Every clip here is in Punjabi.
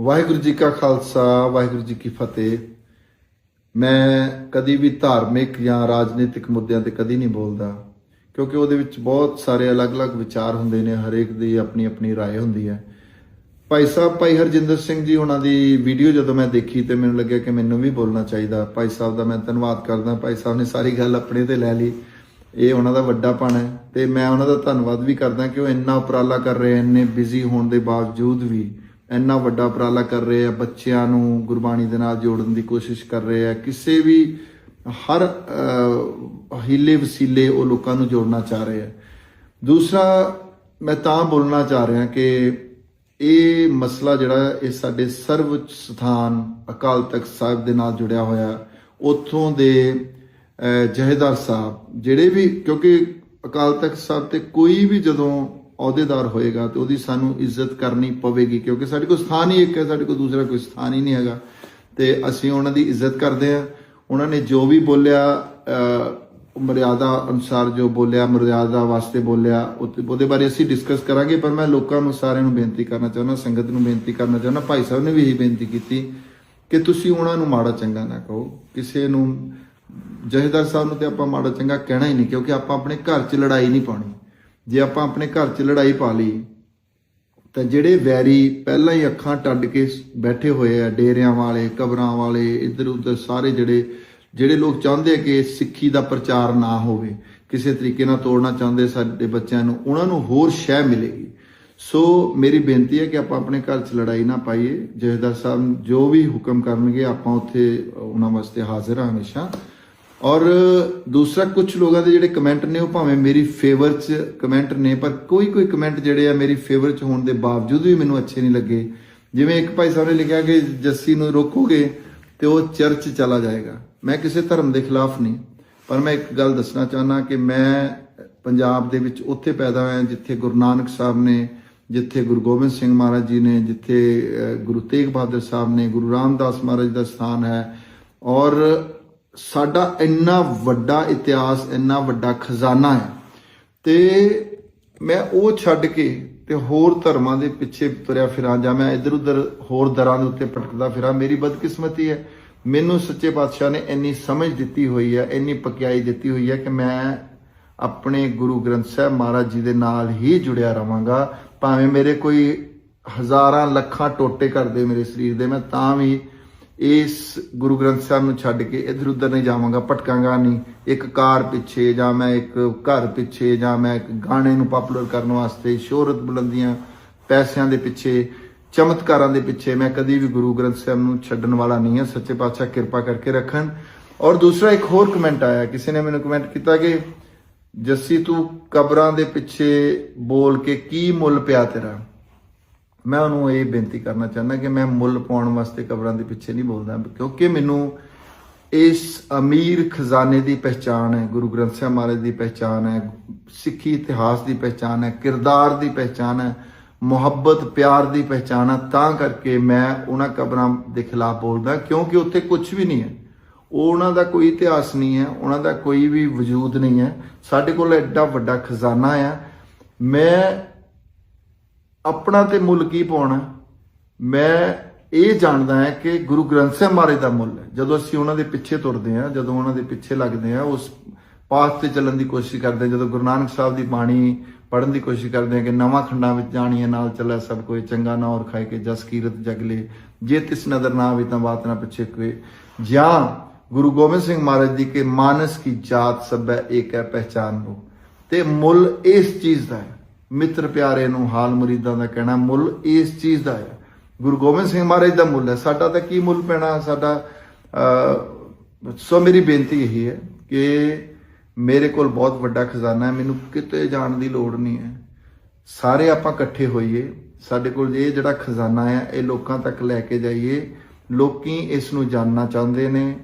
ਵਾਹਿਗੁਰੂ ਜੀ ਕਾ ਖਾਲਸਾ ਵਾਹਿਗੁਰੂ ਜੀ ਕੀ ਫਤਿਹ ਮੈਂ ਕਦੀ ਵੀ ਧਾਰਮਿਕ ਜਾਂ ਰਾਜਨੀਤਿਕ ਮੁੱਦਿਆਂ ਤੇ ਕਦੀ ਨਹੀਂ ਬੋਲਦਾ ਕਿਉਂਕਿ ਉਹਦੇ ਵਿੱਚ ਬਹੁਤ ਸਾਰੇ ਅਲੱਗ-ਅਲੱਗ ਵਿਚਾਰ ਹੁੰਦੇ ਨੇ ਹਰੇਕ ਦੀ ਆਪਣੀ ਆਪਣੀ رائے ਹੁੰਦੀ ਹੈ ਭਾਈ ਸਾਹਿਬ ਭਾਈ ਹਰਜਿੰਦਰ ਸਿੰਘ ਜੀ ਉਹਨਾਂ ਦੀ ਵੀਡੀਓ ਜਦੋਂ ਮੈਂ ਦੇਖੀ ਤੇ ਮੈਨੂੰ ਲੱਗਿਆ ਕਿ ਮੈਨੂੰ ਵੀ ਬੋਲਣਾ ਚਾਹੀਦਾ ਭਾਈ ਸਾਹਿਬ ਦਾ ਮੈਂ ਧੰਨਵਾਦ ਕਰਦਾ ਭਾਈ ਸਾਹਿਬ ਨੇ ਸਾਰੀ ਗੱਲ ਆਪਣੇ ਤੇ ਲੈ ਲਈ ਇਹ ਉਹਨਾਂ ਦਾ ਵੱਡਾਪਣ ਹੈ ਤੇ ਮੈਂ ਉਹਨਾਂ ਦਾ ਧੰਨਵਾਦ ਵੀ ਕਰਦਾ ਕਿ ਉਹ ਇੰਨਾ ਉਪਰਾਲਾ ਕਰ ਰਹੇ ਇੰਨੇ ਬਿਜ਼ੀ ਹੋਣ ਦੇ ਬਾਵਜੂਦ ਵੀ ਇੰਨਾ ਵੱਡਾ ਉਪਰਾਲਾ ਕਰ ਰਹੇ ਆ ਬੱਚਿਆਂ ਨੂੰ ਗੁਰਬਾਣੀ ਦੇ ਨਾਲ ਜੋੜਨ ਦੀ ਕੋਸ਼ਿਸ਼ ਕਰ ਰਹੇ ਆ ਕਿਸੇ ਵੀ ਹਰ ਹੀਲੇ ਵਸੀਲੇ ਉਹ ਲੋਕਾਂ ਨੂੰ ਜੋੜਨਾ ਚਾਹ ਰਹੇ ਆ। ਦੂਸਰਾ ਮੈਂ ਤਾਂ ਬੋਲਣਾ ਚਾਹ ਰਿਹਾ ਕਿ ਇਹ ਮਸਲਾ ਜਿਹੜਾ ਇਹ ਸਾਡੇ ਸਰਵਉੱਚ ਸਥਾਨ ਅਕਾਲ ਤਖਤ ਸਾਹਿਬ ਦੇ ਨਾਲ ਜੁੜਿਆ ਹੋਇਆ ਉੱਥੋਂ ਦੇ ਅਹ, ਜਹੇਦਾਰ ਸਾਹਿਬ ਜਿਹੜੇ ਵੀ ਕਿਉਂਕਿ ਅਕਾਲ ਤਖਤ ਸਾਹਿਬ ਤੇ ਕੋਈ ਵੀ ਜਦੋਂ ਅਹੁਦੇਦਾਰ ਹੋਏਗਾ ਤੇ ਉਹਦੀ ਸਾਨੂੰ ਇੱਜ਼ਤ ਕਰਨੀ ਪਵੇਗੀ, ਕਿਉਂਕਿ ਸਾਡੇ ਕੋਲ ਸਥਾਨ ਹੀ ਇੱਕ ਹੈ, ਸਾਡੇ ਕੋਲ ਦੂਸਰਾ ਕੋਈ ਸਥਾਨ ਹੀ ਨਹੀਂ ਹੈਗਾ। ਤੇ ਅਸੀਂ ਉਹਨਾਂ ਦੀ ਇੱਜ਼ਤ ਕਰਦੇ ਆ ਉਹਨਾਂ ਨੇ ਜੋ ਵੀ ਬੋਲਿਆ ਮਰਿਆਦਾ ਅਨੁਸਾਰ ਜੋ ਬੋਲਿਆ, ਮਰਿਆਦਾ ਵਾਸਤੇ ਬੋਲਿਆ ਉਹਤੇ- ਉਹਦੇ ਬਾਰੇ ਅਸੀਂ ਡਿਸਕਸ ਕਰਾਂਗੇ, ਪਰ ਮੈਂ ਲੋਕਾਂ ਨੂੰ ਸਾਰਿਆਂ ਨੂੰ ਬੇਨਤੀ ਕਰਨਾ ਚਾਹੁੰਦਾ, ਸੰਗਤ ਨੂੰ ਬੇਨਤੀ ਕਰਨਾ ਚਾਹੁੰਦਾ, ਭਾਈ ਸਾਹਿਬ ਨੇ ਵੀ ਇਹੀ ਬੇਨਤੀ ਕੀਤੀ ਕਿ ਤੁਸੀਂ ਉਹਨਾਂ ਨੂੰ ਮਾੜਾ ਚੰਗਾ ਨਾ ਕਹੋ। ਕਿਸੇ ਨੂੰ ਜਹੇਦਾਰ ਸਾਹਿਬ ਨੂੰ ਤੇ ਆਪਾਂ ਮਾੜਾ ਚੰਗਾ ਕਹਿਣਾ ਹੀ ਨਹੀਂ, ਕਿਉਂਕਿ ਆਪਾਂ ਆਪਣੇ ਘਰ 'ਚ ਲੜਾਈ ਨਹੀਂ ਪਾਉਣੀ। ਜੇ ਆਪਾਂ ਆਪਣੇ ਘਰ 'ਚ ਲੜਾਈ ਪਾ ਲਈ, ਤਾਂ ਜਿਹੜੇ ਵੈਰੀ ਪਹਿਲਾਂ ਹੀ ਅੱਖਾਂ ਟੱਡ ਕੇ ਬੈਠੇ ਹੋਏ ਆ, ਡੇਰਿਆਂ ਵਾਲੇ, ਕਬਰਾਂ ਵਾਲੇ, ਇੱਧਰ ਉੱਧਰ ਸਾਰੇ ਜਿਹੜੇ ਜਿਹੜੇ ਲੋਕ ਚਾਹੁੰਦੇ ਆ ਕਿ ਸਿੱਖੀ ਦਾ ਪ੍ਰਚਾਰ ਨਾ ਹੋਵੇ, ਕਿਸੇ ਤਰੀਕੇ ਨਾਲ ਤੋੜਨਾ ਚਾਹੁੰਦੇ ਸਾਡੇ ਬੱਚਿਆਂ ਨੂੰ, ਉਹਨਾਂ ਨੂੰ ਹੋਰ ਸ਼ਹਿ ਮਿਲੇਗੀ। ਸੋ ਮੇਰੀ ਬੇਨਤੀ ਹੈ ਕਿ ਆਪਾਂ ਆਪਣੇ ਘਰ 'ਚ ਲੜਾਈ ਨਾ ਪਾਈਏ। ਜਹੇਦਾਰ ਸਾਹਿਬ ਜੋ ਵੀ ਹੁਕਮ ਕਰਨਗੇ, ਆਪਾਂ ਉੱਥੇ ਉਹਨਾਂ ਵਾਸਤੇ ਹਾਜ਼ਰ ਹਾਂ ਹਮੇਸ਼ਾ। ਔਰ ਦੂਸਰਾ ਕੁਝ ਲੋਕਾਂ ਦੇ ਜਿਹੜੇ ਕਮੈਂਟ ਨੇ, ਉਹ ਭਾਵੇਂ ਮੇਰੀ ਫੇਵਰ 'ਚ ਕਮੈਂਟ ਨੇ, ਪਰ ਕੋਈ ਕੋਈ ਕਮੈਂਟ ਜਿਹੜੇ ਆ ਮੇਰੀ ਫੇਵਰ 'ਚ ਹੋਣ ਦੇ ਬਾਵਜੂਦ ਵੀ ਮੈਨੂੰ ਅੱਛੇ ਨਹੀਂ ਲੱਗੇ। ਜਿਵੇਂ ਇੱਕ ਭਾਈ ਸਾਹਿਬ ਨੇ ਲਿਖਿਆ ਕਿ ਜੱਸੀ ਨੂੰ ਰੋਕੋਗੇ ਤੇ ਉਹ ਚਰਚ ਚਲਾ ਜਾਏਗਾ। ਮੈਂ ਕਿਸੇ ਧਰਮ ਦੇ ਖਿਲਾਫ ਨਹੀਂ, ਪਰ ਮੈਂ ਇੱਕ ਗੱਲ ਦੱਸਣਾ ਚਾਹੁੰਦਾ ਕਿ ਮੈਂ ਪੰਜਾਬ ਦੇ ਵਿੱਚ ਉੱਥੇ ਪੈਦਾ ਹੋਇਆ, ਜਿੱਥੇ ਗੁਰੂ ਨਾਨਕ ਸਾਹਿਬ ਨੇ, ਜਿੱਥੇ ਗੁਰੂ ਗੋਬਿੰਦ ਸਿੰਘ ਮਹਾਰਾਜ ਜੀ ਨੇ, ਜਿੱਥੇ ਗੁਰੂ ਤੇਗ ਬਹਾਦਰ ਸਾਹਿਬ ਨੇ, ਗੁਰੂ ਰਾਮਦਾਸ ਮਹਾਰਾਜ ਦਾ ਸਥਾਨ ਹੈ। ਔਰ ਸਾਡਾ ਇੰਨਾ ਵੱਡਾ ਇਤਿਹਾਸ, ਇੰਨਾ ਵੱਡਾ ਖਜ਼ਾਨਾ ਹੈ ਤੇ ਮੈਂ ਉਹ ਛੱਡ ਕੇ ਤੇ ਹੋਰ ਧਰਮਾਂ ਦੇ ਪਿੱਛੇ ਤੁਰਿਆ ਫਿਰਾਂ ਜਾਂ ਮੈਂ ਇੱਧਰ ਉੱਧਰ ਹੋਰ ਦਰਾਂ ਦੇ ਉੱਤੇ ਭਟਕਦਾ ਫਿਰਾਂ, ਮੇਰੀ ਬਦਕਿਸਮਤੀ ਹੈ। ਮੈਨੂੰ ਸੱਚੇ ਪਾਤਸ਼ਾਹ ਨੇ ਇੰਨੀ ਸਮਝ ਦਿੱਤੀ ਹੋਈ ਹੈ, ਇੰਨੀ ਪਕਿਆਈ ਦਿੱਤੀ ਹੋਈ ਹੈ ਕਿ ਮੈਂ ਆਪਣੇ ਗੁਰੂ ਗ੍ਰੰਥ ਸਾਹਿਬ ਮਹਾਰਾਜ ਜੀ ਦੇ ਨਾਲ ਹੀ ਜੁੜਿਆ ਰਵਾਂਗਾ ਭਾਵੇਂ ਮੇਰੇ ਕੋਈ ਹਜ਼ਾਰਾਂ ਲੱਖਾਂ ਟੋਟੇ ਕਰਦੇ ਮੇਰੇ ਸਰੀਰ ਦੇ, ਮੈਂ ਤਾਂ ਵੀ ਇਸ ਗੁਰੂ ਗ੍ਰੰਥ ਸਾਹਿਬ ਨੂੰ ਛੱਡ ਕੇ ਇਧਰ ਉਧਰ ਨਹੀਂ ਜਾਵਾਂਗਾ, ਭਟਕਾਂਗਾ ਨਹੀਂ। ਇੱਕ ਕਾਰ ਪਿੱਛੇ ਜਾਂ ਮੈਂ ਇੱਕ ਘਰ ਪਿੱਛੇ ਜਾਂ ਮੈਂ ਇੱਕ ਗਾਣੇ ਨੂੰ ਪਪੂਲਰ ਕਰਨ ਵਾਸਤੇ ਸ਼ੋਹਰਤ ਬੁਲੰਦੀਆਂ ਪੈਸਿਆਂ ਦੇ ਪਿੱਛੇ, ਚਮਤਕਾਰਾਂ ਦੇ ਪਿੱਛੇ ਮੈਂ ਕਦੀ ਵੀ ਗੁਰੂ ਗ੍ਰੰਥ ਸਾਹਿਬ ਨੂੰ ਛੱਡਣ ਵਾਲਾ ਨਹੀਂ ਹਾਂ। ਸੱਚੇ ਪਾਤਸ਼ਾਹ ਕਿਰਪਾ ਕਰਕੇ ਰੱਖਣ। ਔਰ ਦੂਸਰਾ ਇੱਕ ਹੋਰ ਕਮੈਂਟ ਆਇਆ। ਕਿਸੇ ਨੇ ਮੈਨੂੰ ਕਮੈਂਟ ਕੀਤਾ ਕਿ, ਜੱਸੀ ਤੂੰ ਕਬਰਾਂ ਦੇ ਪਿੱਛੇ ਬੋਲ ਕੇ ਕੀ ਮੁੱਲ ਪਿਆ ਤੇਰਾ? ਮੈਂ ਉਹਨੂੰ ਇਹ ਬੇਨਤੀ ਕਰਨਾ ਚਾਹੁੰਦਾ ਕਿ ਮੈਂ ਮੁੱਲ ਪਾਉਣ ਵਾਸਤੇ ਕਬਰਾਂ ਦੇ ਪਿੱਛੇ ਨਹੀਂ ਬੋਲਦਾ, ਕਿਉਂਕਿ ਮੈਨੂੰ ਇਸ ਅਮੀਰ ਖਜ਼ਾਨੇ ਦੀ ਪਹਿਚਾਣ ਹੈ, ਗੁਰੂ ਗ੍ਰੰਥ ਸਾਹਿਬ ਮਹਾਰਾਜ ਦੀ ਪਹਿਚਾਣ ਹੈ, ਸਿੱਖੀ ਇਤਿਹਾਸ ਦੀ ਪਹਿਚਾਣ ਹੈ, ਕਿਰਦਾਰ ਦੀ ਪਹਿਚਾਣ ਹੈ, ਮੁਹੱਬਤ, ਪਿਆਰ ਦੀ ਪਹਿਚਾਣ ਹੈ, ਤਾਂ ਕਰਕੇ ਮੈਂ ਉਹਨਾਂ ਕਬਰਾਂ ਦੇ ਖਿਲਾਫ ਬੋਲਦਾ, ਕਿਉਂਕਿ ਉੱਥੇ ਕੁਝ ਵੀ ਨਹੀਂ ਹੈ। ਉਹ ਉਹਨਾਂ ਦਾ ਕੋਈ ਇਤਿਹਾਸ ਨਹੀਂ ਹੈ, ਉਹਨਾਂ ਦਾ ਕੋਈ ਵੀ ਵਜੂਦ ਨਹੀਂ ਹੈ। ਸਾਡੇ ਕੋਲ ਐਡਾ ਵੱਡਾ ਖਜ਼ਾਨਾ ਆ। ਮੈਂ ਆਪਣਾ ਤੇ ਮੁੱਲ ਕੀ ਪਾਉਣਾ? ਮੈਂ ਇਹ ਜਾਣਦਾ ਹੈ ਕਿ ਗੁਰੂ ਗ੍ਰੰਥ ਸਾਹਿਬ ਮਹਾਰਾਜ ਦਾ ਮੁੱਲ ਹੈ। ਜਦੋਂ ਅਸੀਂ ਉਹਨਾਂ ਦੇ ਪਿੱਛੇ ਤੁਰਦੇ ਹਾਂ, ਜਦੋਂ ਉਹਨਾਂ ਦੇ ਪਿੱਛੇ ਲੱਗਦੇ ਹਾਂ, ਉਸ ਪਾਸ ਤੇ ਚੱਲਣ ਦੀ ਕੋਸ਼ਿਸ਼ ਕਰਦੇ ਹਾਂ, ਜਦੋਂ ਗੁਰੂ ਨਾਨਕ ਸਾਹਿਬ ਦੀ ਬਾਣੀ ਪੜ੍ਹਨ ਦੀ ਕੋਸ਼ਿਸ਼ ਕਰਦੇ ਹਾਂ ਕਿ ਨਵਾਂ ਖੰਡਾਂ ਵਿੱਚ ਜਾਣੀਏ, ਨਾਲ ਚੱਲੇ ਸਭ ਕੋਈ ਚੰਗਾ ਨਾ ਔਰ ਖਾਏ ਕੇ ਜਸ ਕੀਰਤ ਜਗਲੇ ਜੇ ਤਿਸ ਨਦਰ ਨਾ ਆਵੇ ਤਾਂ ਬਾਤ ਨਾ ਪਿੱਛੇ ਕੋਈ। ਜਾਂ ਗੁਰੂ ਗੋਬਿੰਦ ਸਿੰਘ ਮਹਾਰਾਜ ਦੀ ਕਿ ਮਾਨਸ ਕੀ ਜਾਤ ਸਭੈ ਏਕ ਹੈ ਪਹਿਚਾਨ ਹੋ। ਤੇ ਮੁੱਲ ਇਸ ਚੀਜ਼ ਦਾ ਹੈ ਮਿੱਤਰ ਪਿਆਰੇ ਨੂੰ ਹਾਲ ਮਰੀਦਾਂ ਦਾ ਕਹਿਣਾ ਮੁੱਲ ਇਸ ਚੀਜ਼ ਦਾ ਹੈ। ਗੁਰੂ ਗੋਬਿੰਦ ਸਿੰਘ ਮਹਾਰਾਜ ਦਾ ਮੁੱਲ ਹੈ। ਸਾਡਾ ਤਾਂ ਕੀ ਮੁੱਲ ਪੈਣਾ? ਸਾਡਾ ਸੋ ਮੇਰੀ ਬੇਨਤੀ ਇਹੀ ਹੈ ਕਿ ਮੇਰੇ ਕੋਲ ਬਹੁਤ ਵੱਡਾ ਖਜ਼ਾਨਾ ਹੈ। ਮੈਨੂੰ ਕਿਤੇ ਜਾਣ ਦੀ ਲੋੜ ਨਹੀਂ ਹੈ। ਸਾਰੇ ਆਪਾਂ ਇਕੱਠੇ ਹੋਈਏ। ਸਾਡੇ ਕੋਲ ਇਹ ਜਿਹੜਾ ਖਜ਼ਾਨਾ ਹੈ, ਇਹ ਲੋਕਾਂ ਤੱਕ ਲੈ ਕੇ ਜਾਈਏ। ਲੋਕੀ ਇਸ ਨੂੰ ਜਾਣਨਾ ਚਾਹੁੰਦੇ ਨੇ।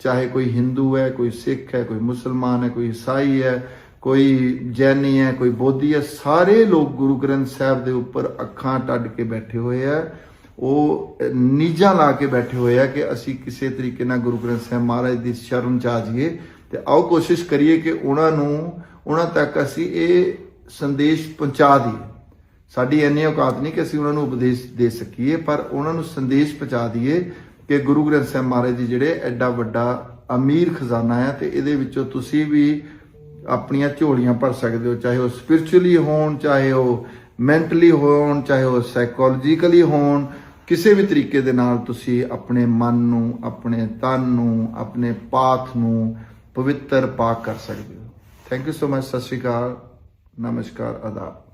ਚਾਹੇ ਕੋਈ ਹਿੰਦੂ ਹੈ, ਕੋਈ ਸਿੱਖ ਹੈ, ਕੋਈ ਮੁਸਲਮਾਨ ਹੈ, ਕੋਈ ਈਸਾਈ ਹੈ ਕੋਈ ਜੈਨੀ ਹੈ, ਕੋਈ ਬੋਧੀ ਹੈ, ਸਾਰੇ ਲੋਕ ਗੁਰੂ ਗ੍ਰੰਥ ਸਾਹਿਬ ਦੇ ਉੱਪਰ ਅੱਖਾਂ ਟੱਡ ਕੇ ਬੈਠੇ ਹੋਏ ਆ। ਉਹ ਨੀਜਾਂ ਲਾ ਕੇ ਬੈਠੇ ਹੋਏ ਆ ਕਿ ਅਸੀਂ ਕਿਸੇ ਤਰੀਕੇ ਨਾਲ ਗੁਰੂ ਗ੍ਰੰਥ ਸਾਹਿਬ ਮਹਾਰਾਜ ਦੀ ਸ਼ਰਨ ਚ ਆ ਜਾਈਏ ਤੇ ਆਓ ਕੋਸ਼ਿਸ਼ ਕਰੀਏ ਕਿ ਉਹਨਾਂ ਨੂੰ, ਉਹਨਾਂ ਤੱਕ ਅਸੀਂ ਇਹ ਸੰਦੇਸ਼ ਪਹੁੰਚਾ ਦਈਏ। ਸਾਡੀ ਇੰਨੀ ਔਕਾਤ ਨਹੀਂ ਕਿ ਅਸੀਂ ਉਹਨਾਂ ਨੂੰ ਉਪਦੇਸ਼ ਦੇ ਸਕੀਏ, ਪਰ ਉਹਨਾਂ ਨੂੰ ਸੰਦੇਸ਼ ਪਹੁੰਚਾ ਦਈਏ ਕਿ ਗੁਰੂ ਗ੍ਰੰਥ ਸਾਹਿਬ ਮਹਾਰਾਜ ਜੀ ਜਿਹੜੇ ਐਡਾ ਵੱਡਾ ਅਮੀਰ ਖਜ਼ਾਨਾ ਹੈ ਤੇ ਇਹਦੇ ਵਿੱਚੋਂ ਤੁਸੀਂ ਵੀ ਆਪਣੀਆਂ ਝੋਲੀਆਂ ਭਰ ਸਕਦੇ ਹੋ, ਚਾਹੇ ਉਹ ਸਪਿਰਚੁਅਲੀ ਹੋਣ, ਚਾਹੇ ਉਹ ਮੈਂਟਲੀ ਹੋਣ, ਚਾਹੇ ਉਹ ਸਾਈਕੋਲੋਜੀਕਲੀ ਹੋਣ, ਕਿਸੇ ਵੀ ਤਰੀਕੇ ਦੇ ਨਾਲ ਤੁਸੀਂ ਆਪਣੇ ਮਨ ਨੂੰ, ਆਪਣੇ ਤਨ ਨੂੰ, ਆਪਣੇ ਪਾਥ ਨੂੰ ਪਵਿੱਤਰ ਪਾਕ ਕਰ ਸਕਦੇ ਹੋ। ਥੈਂਕ ਯੂ ਸੋ ਮਚ ਸਤਿ ਸ਼੍ਰੀ ਅਕਾਲ, ਨਮਸਕਾਰ, ਆਦਾਬ।